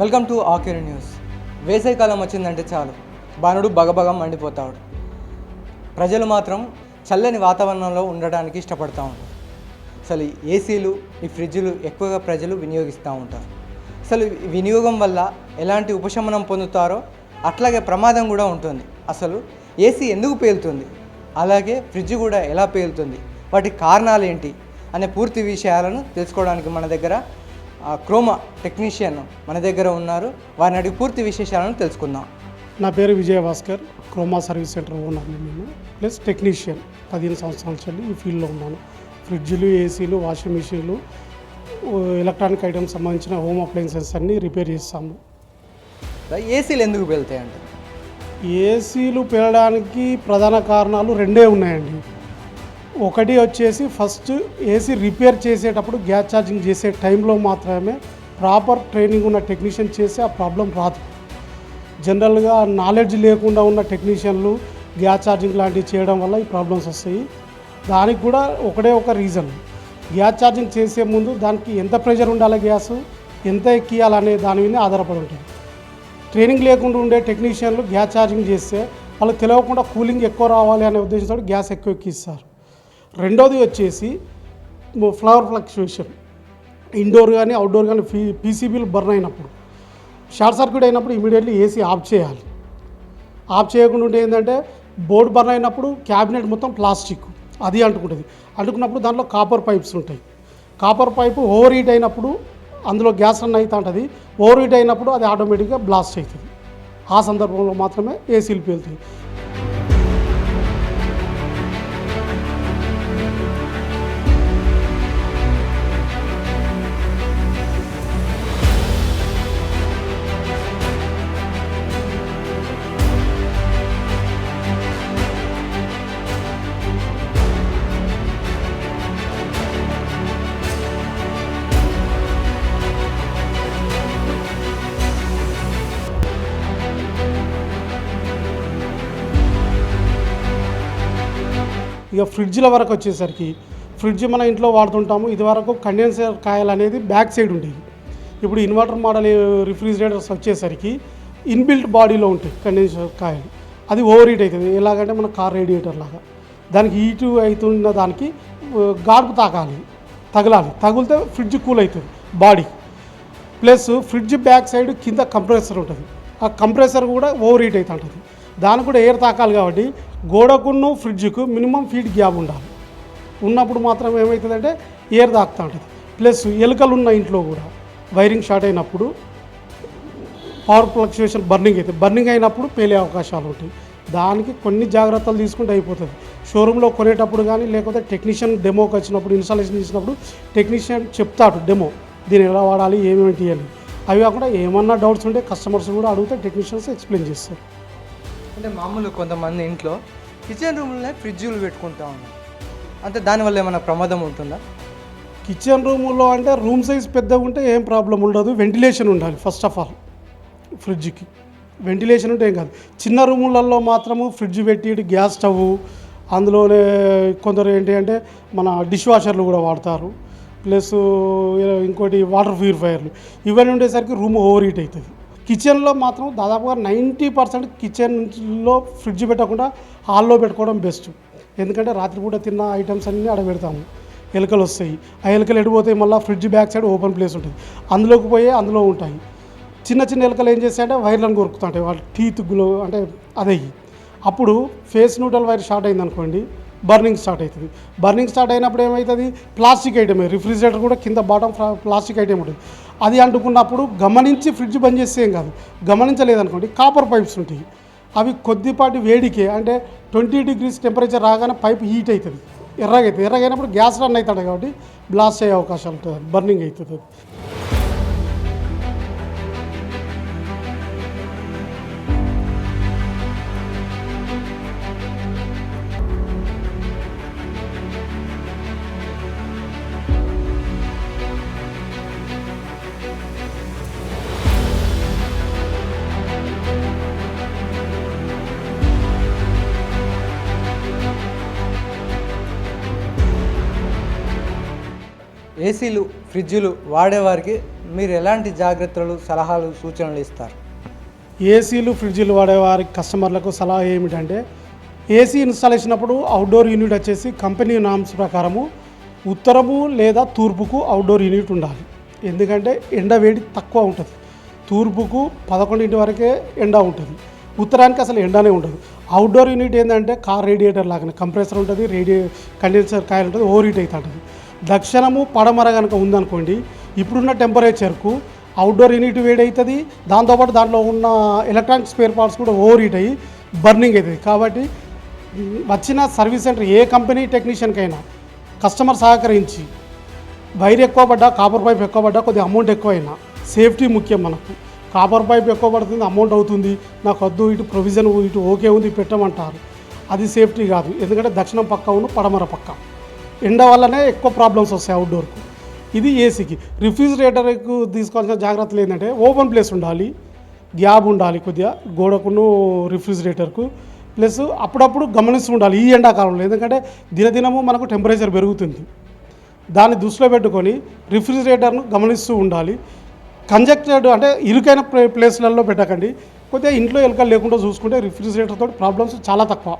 Welcome to ఆక్యూరి news. వేసవికాలం వచ్చిందంటే చాలు. బాణుడు బగబగం మండిపోతాడు. ప్రజలు మాత్రం చల్లని వాతావరణంలో ఉండడానికి ఇష్టపడతా ఉంటారు. అసలు ఏసీలు ఈ ఫ్రిడ్జ్లు ఎక్కువగా ప్రజలు వినియోగిస్తూ ఉంటారు. అసలు వినియోగం వల్ల ఎలాంటి ఉపశమనం పొందుతారో అట్లాగే ప్రమాదం కూడా ఉంటుంది. అసలు ఏసీ ఎందుకు పేలుతుంది? అలాగే ఫ్రిడ్జ్ కూడా ఎలా పేలుతుంది? వాటి కారణాలు ఏంటి? అనే పూర్తి విషయాలను తెలుసుకోవడానికి మన దగ్గర క్రోమా టెక్నీషియన్ మన దగ్గర ఉన్నారు. వారిని అడిగి పూర్తి విశేషాలను తెలుసుకుందాం. నా పేరు విజయభాస్కర్. క్రోమా సర్వీస్ సెంటర్ ఓనర్ని నేను. ప్లస్ టెక్నీషియన్ పదిహేను సంవత్సరాల నుంచి ఈ ఫీల్డ్లో ఉన్నాను. ఫ్రిడ్జ్లు ఏసీలు వాషింగ్ మిషన్లు ఎలక్ట్రానిక్ ఐటమ్స్ సంబంధించిన హోమ్ అప్లయన్సెస్ అన్నీ రిపేర్ చేస్తాము. ఏసీలు ఎందుకు పేలుతాయి అంటే ఏసీలు పెరగడానికి ప్రధాన కారణాలు రెండే ఉన్నాయండి. ఒకటి వచ్చేసి ఫస్ట్ ఏసీ రిపేర్ చేసేటప్పుడు గ్యాస్ ఛార్జింగ్ చేసే టైంలో మాత్రమే ప్రాపర్ ట్రైనింగ్ ఉన్న టెక్నీషియన్ చేస్తే ఆ ప్రాబ్లం రాదు. జనరల్గా నాలెడ్జ్ లేకుండా ఉన్న టెక్నీషియన్లు గ్యాస్ ఛార్జింగ్ లాంటివి చేయడం వల్ల ఈ ప్రాబ్లమ్స్ వస్తాయి. దానికి కూడా ఒకటే ఒక రీజన్ గ్యాస్ ఛార్జింగ్ చేసే ముందు దానికి ఎంత ప్రెషర్ ఉండాలి గ్యాస్? ఎంత ఎక్కియాలనే దాని మీద ఆధారపడి ఉంటుంది. ట్రైనింగ్ లేకుండా ఉండే టెక్నీషియన్లు గ్యాస్ ఛార్జింగ్ చేస్తే వాళ్ళు తెలియకుండా కూలింగ్ ఎక్కువ రావాలి అనే ఉద్దేశంతో గ్యాస్ ఎక్కువ ఎక్కిస్తారు. రెండోది వచ్చేసి ఫ్లవర్ ఫ్లక్చుయేషన్ ఇండోర్ కానీ అవుట్డోర్ కానీ పీ పీసీబీలు బర్న్ అయినప్పుడు షార్ట్ సర్క్యూట్ అయినప్పుడు ఇమీడియట్లీ ఏసీ ఆఫ్ చేయాలి. ఆఫ్ చేయకుండా ఉంటే ఏంటంటే బోర్డు బర్న్ అయినప్పుడు క్యాబినెట్ మొత్తం ప్లాస్టిక్ అది అంటుకుంటుంది. అంటుకున్నప్పుడు దాంట్లో కాపర్ పైప్స్ ఉంటాయి. కాపర్ పైపు ఓవర్ హీట్ అయినప్పుడు అందులో గ్యాస్ రన్ అవుతూ ఉంటుంది. ఓవర్ హీట్ అయినప్పుడు అది ఆటోమేటిక్గా బ్లాస్ట్ అవుతుంది ఆ సందర్భంలో మాత్రమే ఏసీలు పేలుతాయి. ఇక ఫ్రిడ్జ్ల వరకు వచ్చేసరికి ఫ్రిడ్జ్ మన ఇంట్లో వాడుతుంటాము. ఇది వరకు కండెన్సర్ కాయలు అనేది బ్యాక్ సైడ్ ఉండేది ఇప్పుడు ఇన్వర్టర్ మోడల్ రిఫ్రిజిరేటర్స్ వచ్చేసరికి ఇన్బిల్ట్ బాడీలో ఉంటాయి కండెన్సర్ కాయలు. అది ఓవర్ హీట్ అవుతుంది. ఎలాగంటే మన కార్ రేడియేటర్ లాగా. దానికి హీటు అవుతున్న దానికి గాడుపు తాకాలి తగలాలి. తగిలితే ఫ్రిడ్జ్ కూల్ అవుతుంది body. Plus fridge back side కింద కంప్రెసర్ ఉంటుంది. ఆ కంప్రెసర్ కూడా ఓవర్ హీట్ అవుతూ ఉంటుంది దానికి కూడా ఎయిర్ తాకాలి కాబట్టి గోడకున్న ఫ్రిడ్జ్కు మినిమం ఫీట్ గ్యాప్ ఉండాలి. ఉన్నప్పుడు మాత్రం ఏమవుతుందంటే ఎయిర్ తాకుతూ ఉంటుంది. ప్లస్ ఎలుకలు ఉన్న ఇంట్లో కూడా వైరింగ్ షార్ట్ అయినప్పుడు పవర్ ఫ్లక్చుయేషన్ బర్నింగ్ అయితే బర్నింగ్ అయినప్పుడు పేలే అవకాశాలు ఉంటాయి. దానికి కొన్ని జాగ్రత్తలు తీసుకుంటే అయిపోతుంది. షోరూంలో కొనేటప్పుడు కానీ లేకపోతే టెక్నీషియన్ డెమోకి వచ్చినప్పుడు ఇన్స్టాలేషన్ చేసినప్పుడు టెక్నీషియన్ చెప్తాడు డెమో దీన్ని ఎలా వాడాలి? ఏమేమి తీయాలి? అవి కాకుండా ఏమన్నా డౌట్స్ ఉంటే కస్టమర్స్ కూడా అడిగితే టెక్నీషియన్స్ ఎక్స్ప్లెయిన్ చేస్తారు. అంటే మామూలు కొంతమంది ఇంట్లో కిచెన్ రూమ్లోనే ఫ్రిడ్జ్లు పెట్టుకుంటా ఉన్నాం. అంటే దానివల్ల ఏమైనా ప్రమాదం ఉంటుందా? కిచెన్ రూములో అంటే రూమ్ సైజ్ పెద్దగా ఉంటే ఏం ప్రాబ్లం ఉండదు. వెంటిలేషన్ ఉండాలి ఫస్ట్ ఆఫ్ ఆల్ ఫ్రిడ్జ్కి వెంటిలేషన్ ఉంటే ఏం కాదు. చిన్న రూములలో మాత్రము ఫ్రిడ్జ్ పెట్టి గ్యాస్ స్టవ్ అందులోనే కొందరు ఏంటి అంటే మన డిష్ వాషర్లు కూడా వాడతారు. ప్లస్ ఇంకోటి వాటర్ ప్యూరిఫైయర్లు ఇవన్నీ ఉండేసరికి రూమ్ ఓవర్ హీట్ అవుతుంది. కిచెన్లో మాత్రం దాదాపుగా నైంటీ పర్సెంట్ కిచెన్లో ఫ్రిడ్జ్ పెట్టకుండా హాల్లో పెట్టుకోవడం బెస్ట్. ఎందుకంటే రాత్రిపూట తిన్న ఐటమ్స్ అన్నీ ఆడ పెడతాము. ఎలుకలు వస్తాయి. ఆ ఎలుకలు ఎడిపోతాయి మళ్ళీ fridge back side open place ఉంటుంది. అందులోకి పోయి అందులో ఉంటాయి. చిన్న చిన్న ఎలుకలు ఏం చేస్తాయంటే వైర్లను కొరుకుతుంటాయి. వాళ్ళ టీత్ గ్లో అంటే అదే. అప్పుడు ఫేస్ న్యూట్రల్ వైర్ షార్ట్ అయింది అనుకోండి బర్నింగ్ స్టార్ట్ అవుతుంది. బర్నింగ్ స్టార్ట్ అయినప్పుడు ఏమవుతుంది ప్లాస్టిక్ ఐటమ్. రిఫ్రిజిరేటర్ కూడా కింద బాటం ప్లాస్టిక్ ఐటమ్ ఉంటుంది. అది అంటుకున్నప్పుడు గమనించి ఫ్రిడ్జ్ బంద్ చేస్తే ఏం కాదు. గమనించలేదనుకోండి కాపర్ పైప్స్ ఉంటాయి. అవి కొద్దిపాటి వేడికే అంటే ట్వంటీ డిగ్రీస్ టెంపరేచర్ రాగానే పైప్ హీట్ అవుతుంది. ఎర్రగైతుంది ఎర్రగైనప్పుడు గ్యాస్ రన్ అవుతాడు కాబట్టి బ్లాస్ట్ అయ్యే అవకాశాలు ఉంటుంది బర్నింగ్ అవుతుంది. ఏసీలు ఫ్రిడ్జులు వాడేవారికి మీరు ఎలాంటి జాగ్రత్తలు సలహాలు సూచనలు ఇస్తారు? ఏసీలు ఫ్రిడ్జ్లు వాడేవారి కస్టమర్లకు సలహా ఏమిటంటే ఏసీ ఇన్స్టాలేషన్ అప్పుడు అవుట్డోర్ యూనిట్ వచ్చేసి కంపెనీ నామ్స్ ప్రకారము ఉత్తరము లేదా తూర్పుకు అవుట్డోర్ యూనిట్ ఉండాలి. ఎందుకంటే ఎండ వేడి తక్కువ ఉంటుంది. తూర్పుకు పదకొండింటి వరకే ఎండ ఉంటుంది. ఉత్తరానికి అసలు ఎండనే ఉండదు. అవుట్డోర్ యూనిట్ ఏంటంటే కార్ రేడియేటర్ లాగానే కంప్రెసర్ ఉంటుంది రేడియే కండెన్సర్ కాయలు ఉంటుంది ఓవర్ హీట్ అవుతుంటుంది దక్షిణము పడమర కనుక ఉందనుకోండి ఇప్పుడున్న టెంపరేచర్కు అవుట్డోర్ యూనిట్ వేడి అవుతుంది దాంతోపాటు దాంట్లో ఉన్న ఎలక్ట్రానిక్ స్పేర్ పార్ట్స్ కూడా ఓవర్ హీట్ అయ్యి బర్నింగ్ అవుతుంది కాబట్టి వచ్చిన సర్వీస్ సెంటర్ ఏ కంపెనీ టెక్నీషియన్కైనా కస్టమర్ సహకరించి వైర్ ఎక్కువ పడ్డా కాపర్ పైప్ ఎక్కువ పడ్డా కొద్దిగా అమౌంట్ ఎక్కువైనా సేఫ్టీ ముఖ్యం మనకు. కాపర్ పైప్ ఎక్కువ పడుతుంది అమౌంట్ అవుతుంది నాకు వద్దు ఇటు ప్రొవిజన్ ఇటు ఓకే ఉంది పెట్టమంటారు. అది సేఫ్టీ కాదు. ఎందుకంటే దక్షిణం పక్క ఉన్న పడమర పక్క. ఎండ వల్లనే ఎక్కువ ప్రాబ్లమ్స్ వస్తాయి అవుట్డోర్కు ఇది ఏసీకి రిఫ్రిజిరేటర్కు తీసుకోవాల్సిన జాగ్రత్తలు ఏంటంటే ఓపెన్ ప్లేస్ ఉండాలి గ్యాప్ ఉండాలి కొద్దిగా గోడకును రిఫ్రిజిరేటర్కు ప్లస్ అప్పుడప్పుడు గమనిస్తూ ఉండాలి ఈ ఎండాకాలంలో. ఎందుకంటే దినదినము మనకు టెంపరేచర్ పెరుగుతుంది. దాన్ని దృష్టిలో పెట్టుకొని రిఫ్రిజిరేటర్ను గమనిస్తూ ఉండాలి. కంజెక్టెడ్ అంటే ఇరుకైన ప్లే ప్లేస్లలో పెట్టకండి. కొద్దిగా ఇంట్లో ఎలుకలు లేకుండా చూసుకుంటే రిఫ్రిజిరేటర్ తోటి ప్రాబ్లమ్స్ చాలా తక్కువ.